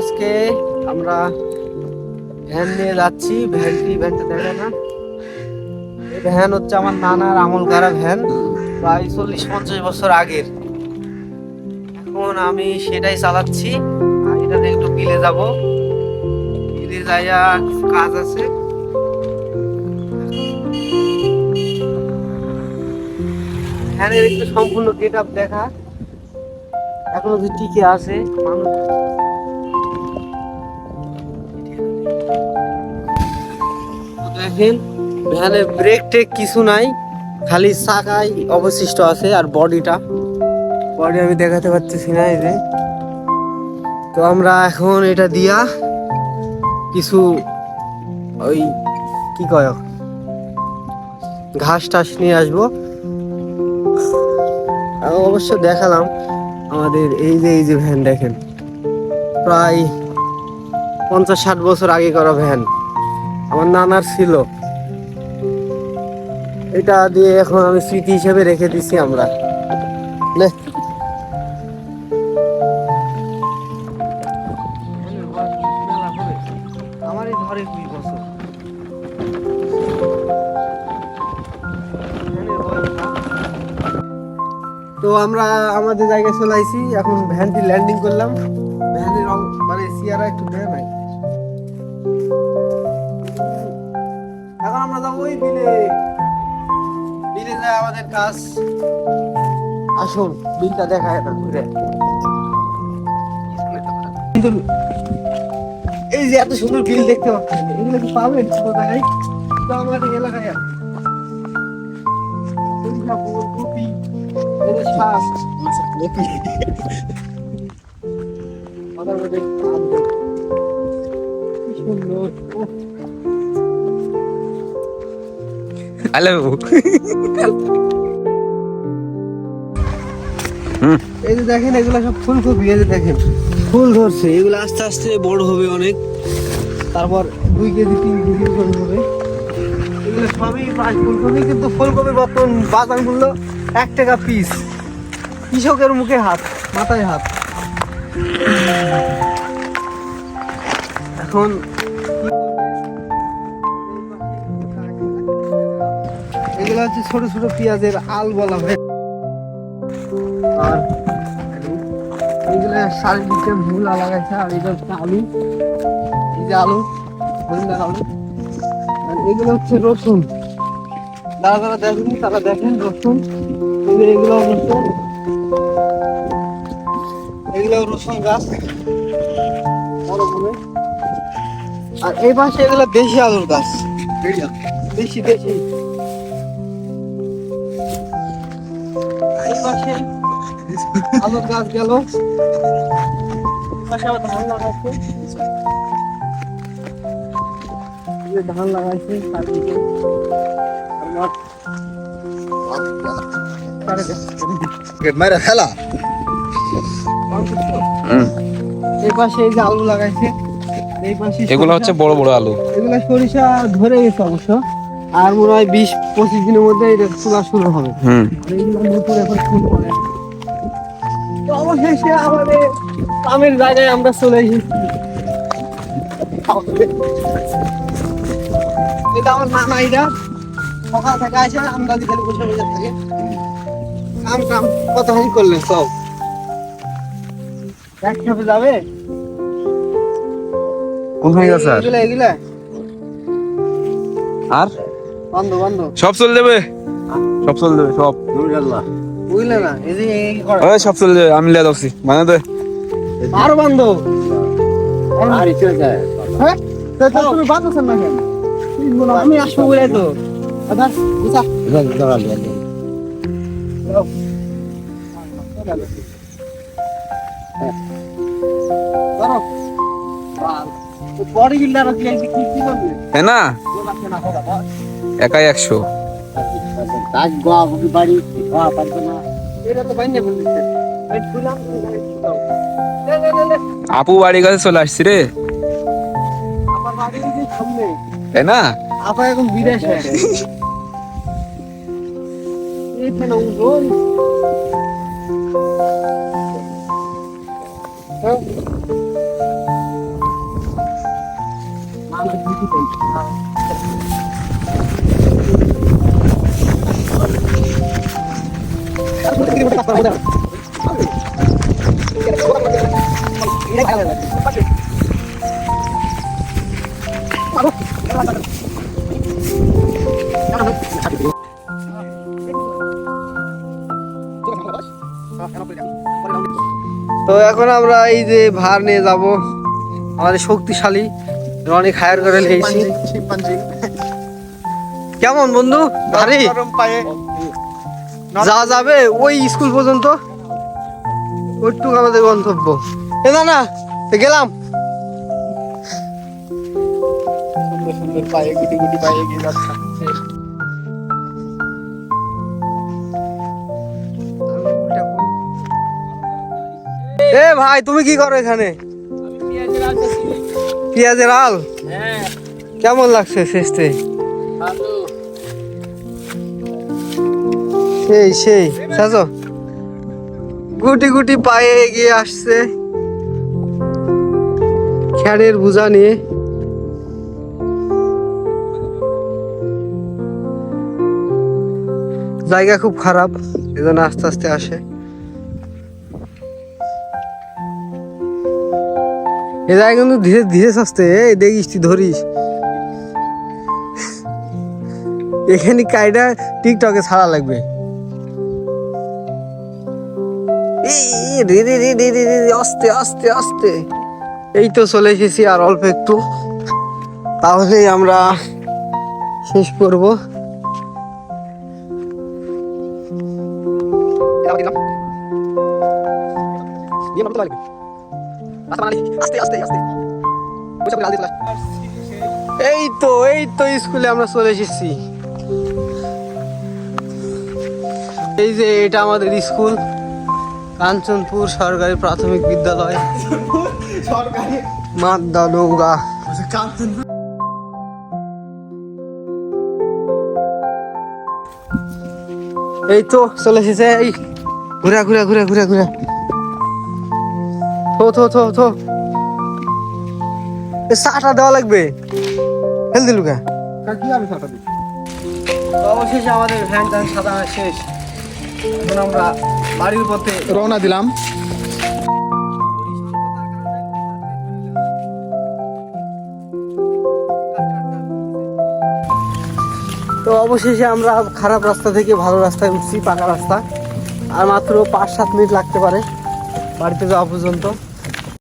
আজকে আমরা ভ্যান নিয়ে যাচ্ছি, ভ্যানটি ভ্যানটা দেখা না। এই ভ্যান হচ্ছে আমার নানার আমল করা ভ্যান, প্রায় চল্লিশ পঞ্চাশ বছর আগের। এখন আমি সেটাই চালাচ্ছি। এটাতে একটু বিলে যাব। বিলে যাইয়া কাজ আছে। ভ্যানের একটু সম্পূর্ণ গেট আপ দেখা। এখনও যে টিকে আছে, মানুষ দেখেন ভ্যানের ব্রেক টেক কিছু নাই খালি চাকাই অবশিষ্ট আছে আর বডিটা। বডি আমি দেখাতে পারতেছি না এই যে। তো আমরা এখন এটা দিয়া কিছু ওই কি কয় ঘাস টাস নিয়ে আসব। অবশ্য দেখালাম আমাদের এই যে এই যে ভ্যান দেখেন। প্রায় পঞ্চাশ ষাট বছর আগে করা ভ্যান। আমার নানার ছিল। এটা দিয়ে এখন আমি স্মৃতি হিসেবে রেখে দিছি আমরা। তো আমরা আমাদের জায়গায় চলে আইছি এখন ভ্যানটি ল্যান্ডিং করলাম। ভ্যানের অং- মানে সিয়ারা একটু দেয় নাই। এখন আমরা যাব ওই বিলে। বিলে যায় আমাদের কাজ। আসুন, বিলটা দেখায় না ঘুরে। এই যে এত সুন্দর বিল দেখতে পাচ্ছেন, এগুলো কি পাবেন? জায়গায় তো আমাদের এলাকায়। মাথার মধ্যে কি সুন্দর। হ্যালো এই যে দেখেন এগুলো সব ফুলকপি এই যে দেখেন। ফুল ধরছে এগুলো আস্তে আস্তে বড় হবে অনেক। তারপর দুই কেজি তিন কেজি করে হবে। এগুলো সবই ফুলকপি কিন্তু ফুলকপি বর্তমান বাজার মূল্য এক টাকা পিস কৃষকের মুখে হাত মাথায় হাত। এখন এগুলো হচ্ছে ছোট ছোট পেঁয়াজের আল বলা হয়। আর এইগুলো চারিদিকে মূলা লাগাইছে, আর এটা হচ্ছে আলু। এই যে আলু হরিণার আলু। এগুলো হচ্ছে রসুন। যারা যারা দেখেন তারা দেখেন রসুন। এগুলো এগুলো রসুন গাছ। আর এই পাশে এগুলো দেশি আলুর গাছ। দেশি দেশি। পাশে। আলুর গাছ গেল। পাশে আবার ধান লাগাইছে। এই যে ধান লাগাইছে চারদিকে আর মাঠ চারিদিকে। মারা খেলা এই পাশে এই যে আলু লাগাইছে। এই পাশে এগুলো হচ্ছে বড় বড় আলু। এগুলো সরিষা ধরে গেছে অবশ্য। আর মনে হয় বিশ পঁচিশ দিনের মধ্যে এটা তোলা শুরু হবে। হুম। এখন অবশেষে আমাদের কামের জায়গায় আমরা চলে এসেছি। এটা আমার নানা এটা সকাল থেকে আসে আমরা খালি বসে বসে থাকে। কাম কাম কত হানি করলে সব। একসাথে যাবে? কোনখানে গেছে এগুলা। আর? সব চলে যাবে? সব চলে যাবে সব। সব চলে যাবে আমি লিয়ে যাচ্ছি। মানে দে। আরও বন্ধ। হ্যাঁ? তা তা তুমি বাঁধছেন না কেন? আমি আসব বলে তো। আচ্ছা হ্যাঁ না একাই একশো আপু বাড়ি কাছে চলে আসছি রে বাড়ির তাই না আপা এখন বিদেশে হ্যাঁ তো এখন আমরা এই যে ভার নিয়ে যাব। আমাদের শক্তিশালী অনেক হায়ার করে কেমন বন্ধু? ভারী? যা যাবে ওই স্কুল পর্যন্ত? ওইটুকু আমাদের গন্তব্য। এ না না গেলাম। সুন্দর সুন্দর পায়ে গুটি গুটি পায়ে এগিয়ে যাচ্ছে। এ ভাই তুমি কি করো এখানে? পেঁয়াজের আল? কেমন লাগছে শেষতে সেই সেই। সাজো। গুটি গুটি পায়ে এগিয়ে আসছে। খ্যাড়ের বোঝা নিয়ে। জায়গা খুব খারাপ এজন্য আস্তে আস্তে আসে। এ জায়গা কিন্তু ধীরে ধীরে আসতে এই দেখিস তুই, ধরিস। এখানে কাইটা টিকটকে ছাড়া লাগবে। আস্তে আস্তে আস্তে। এই তো চলে এসেছি আর অল্প একটু। তাহলেই আমরা শেষ করব। এই তো এই তো স্কুলে আমরা চলে এসেছি। এই যে এটা আমাদের স্কুল, কাঞ্চনপুর সরকারি প্রাথমিক বিদ্যালয়। সরকারি মাদ্দা নৌগা এই তো, চলে এসেছে, এই। ঘুরা ঘুরা ঘুরা ঘুরা ঘুরা। থো থো থো থো। এ চাটা দেওয়া লাগবে। ফেল দিলু কে? কি আমি সাথে তো অবশেষে আমাদের ভ্যান ট্যান সাজানো শেষ। এখন আমরা বাড়ির পথে রওনা দিলাম। তো অবশেষে আমরা খারাপ রাস্তা থেকে ভালো রাস্তায় উঠছি পাকা রাস্তা। আর মাত্র পাঁচ সাত মিনিট লাগতে পারে বাড়িতে যাওয়া পর্যন্ত।